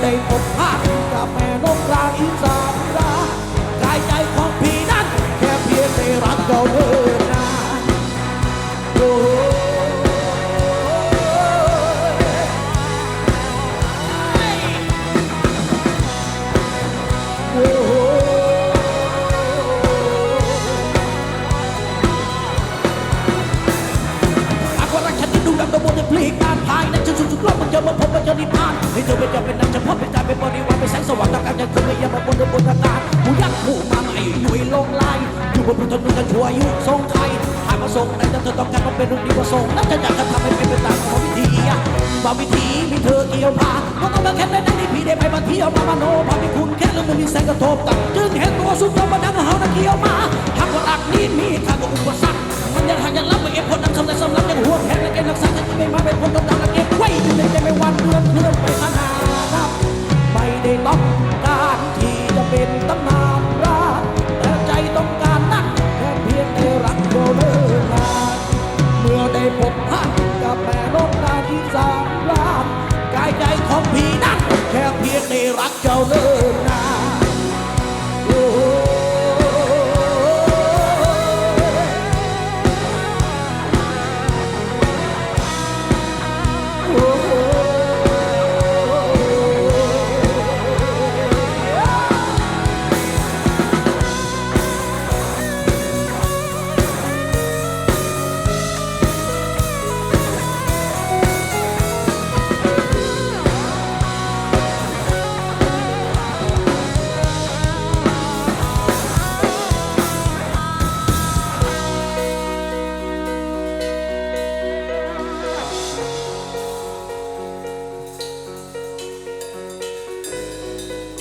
ได้พบพักกับแม่นกกลางอีสานรักายใจของพี่นั้น แค่เพียงได้รักเราเลิกงาน เจอมาพบมันเจอนิพพานให้เธอเป็นเจ้าเป็นนางเฉพาะเป็นการเป็นบริวารเป็นแสงสว่างตามการยังคงไม่ยามาบนบนอากาศหมูยักษ์หมูมาใหม่อยู่ลงลายอยู่บนพื้นถนนกันชัวยุทรงไทยหากมาส่งแต่เธอต้องการมาเป็นรุ่นดีกว่าส่งนั่นจะอยากจะทำให้เป็นไปตามของวิธีบางวิธีมีเธอเกี่ยวพาก็ต้องมาแค่ในนี้พี่ได้ไปมาเที่ยวมามาโนพามีคุณแค่เรื่องมันมีแสงกระทบตัดจึงเห็นตัวสุดยอดมาดังเฮานักเกี่ยวมาหากว่ารักนี้มีค่าก็อุปสรรค มันยังหากยังรับไม่เก็บคนนั้นสำเร็จสำรับยังห่วงแหนและเก็บรักษาจะไม่มาเป็นคนต้องดังและเก็บไว้อยู่ในใจไม่วันเลื่อนเลื่อนไปขนาดไม่ได้ต้องการที่จะเป็นตำนานรักแต่ใจต้องการนักแค่เพียงได้รักเดียวเลิกงานเมื่อได้พบพักกับแม่นกนาที่สามรามกายใจของพี่นั้นแค่เพียงได้รักเจ้าเลิก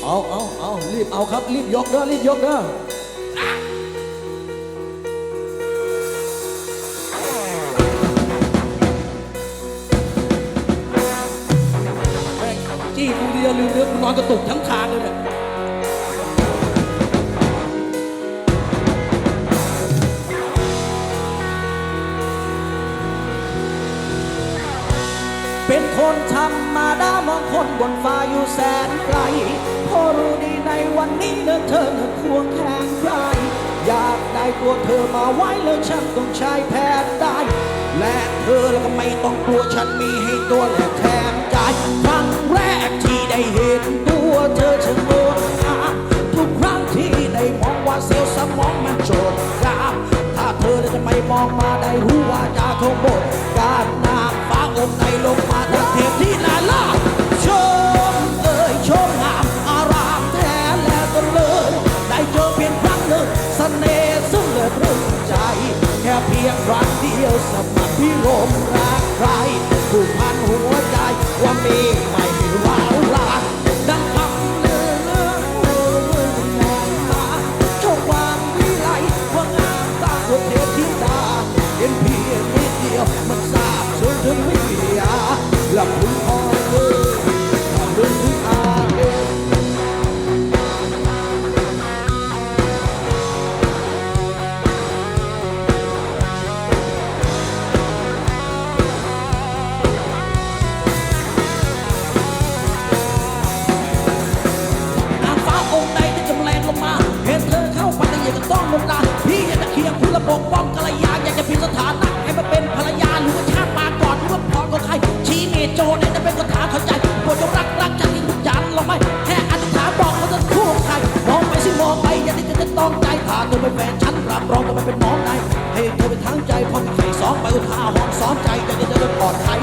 เอาเอาเอารีบเอาครับ รีบยกเด้อรีบยกเด้อแม่งจี้กูเดียวลืมเนื้อกูนอนกระตุกทั้งคานเลยเนี่ย เป็นคนธรรมดามองคนบนฟ้าอยู่แสนไกล พอรู้ดีในวันนี้เดินเธอเดินควงแขนใครอยากได้ตัวเธอมาไว้เลยฉันต้องใช้แพทย์ได้ และเธอแล้วก็ไม่ต้องกลัวฉันมีให้ตัวและแถมใจครั้งแรกที่ได้เห็นตัวเธอฉันโดนาทุกครั้งที่ได้มองว่าเซลล์สมองมันโจดกราบถ้าเธอจะไม่มองมาได้รู้ว่าจะทงบทการนางฟ้าองค์ในลงมาทางเทพที่ลาลา มั โจนี่จะเป็นคาถาเข้าใจปวดจงรักรักจะกินยันลงไมแค่อธิษฐานบอกเขาจะคู่ใครมองไปสิมองไปอย่าได้จะต้องใจถ้าเธอเป็นแฟนฉันรับรองจะไม่เป็นน้องนาให้เธอเป็นทั้งใจพอมีใครสองไปอุทาหรณ์สอนใจจะจะจะปลอดภัย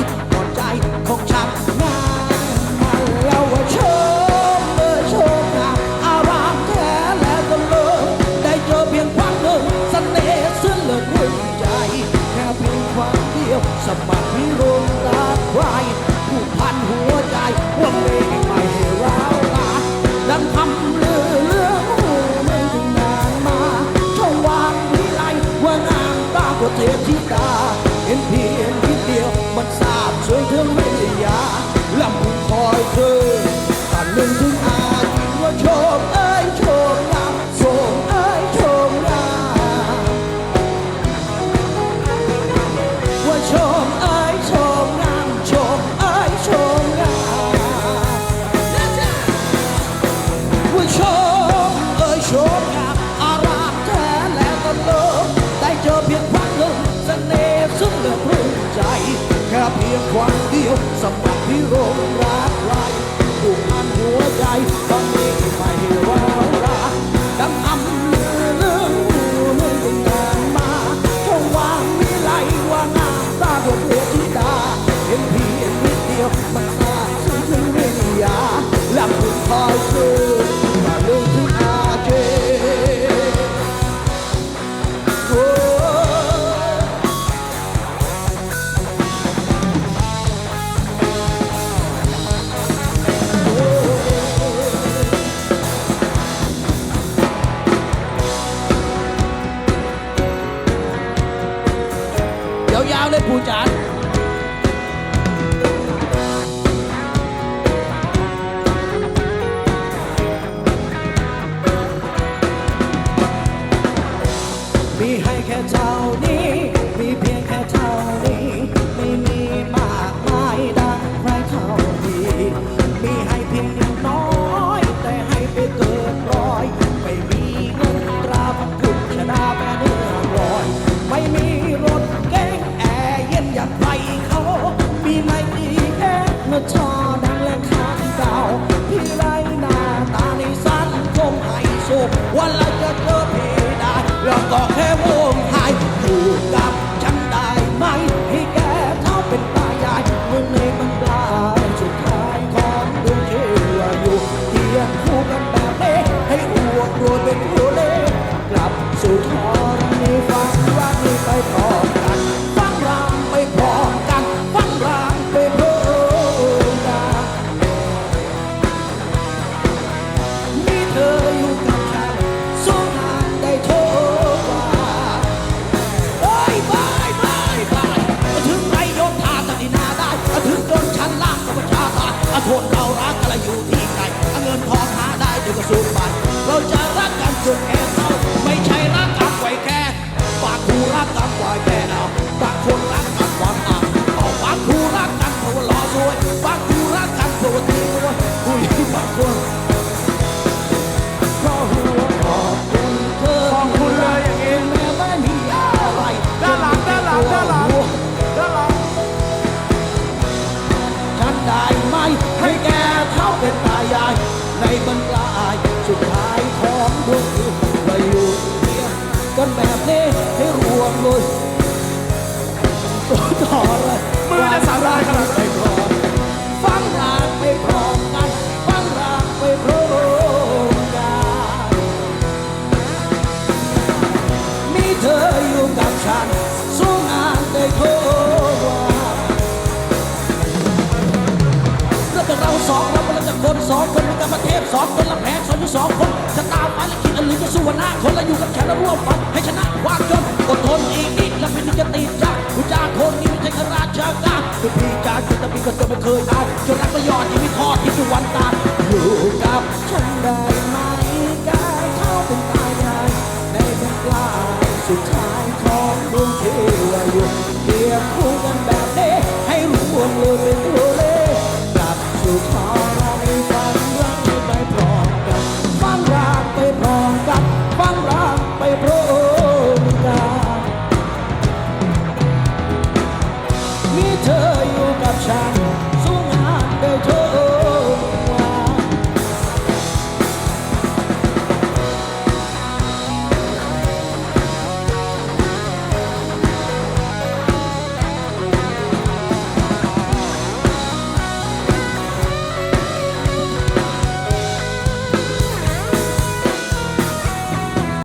คมเอ่ยชมงามอาราแท้และตลกได้เจอเพียงครั้หนึ่งเสน่ห์ซึ่งเหลืลมใจ แค่เพียงครั้เดียวสำหรับพี่โรงรักไรผูกอันหัวใจต้องมีไม่ร้าวร้า 还可找你 คนเรารักกันอยู่ที่ไหนเงินพอหาได้เดี๋ยวก็สูญไปเราจะรักกันจนแก่ สองคนเป็นกรรมเทพสองคนละแพ้สองอยู่สองคนจะตามมาและคิดอันลึจะสู้หน้าคนละอยู่กับแขนและร่วมฟันให้ชนะวางจนอดทนอีกนิดและเป็นนิจติจ้าผู้จ้าคนนี้ไม่ใช่ข้าราชการคือพี่จ้าคือตะพีก็จะไม่เคยตายจนรักก็ยอดที่ไม่ทอดที่จะวันตายอยู่กับฉันได้ไหมได้เข้าเป็นตายได้ในเป็นปลาสุดท้ายของดวงที่วายุเดียวคู่กันแบบ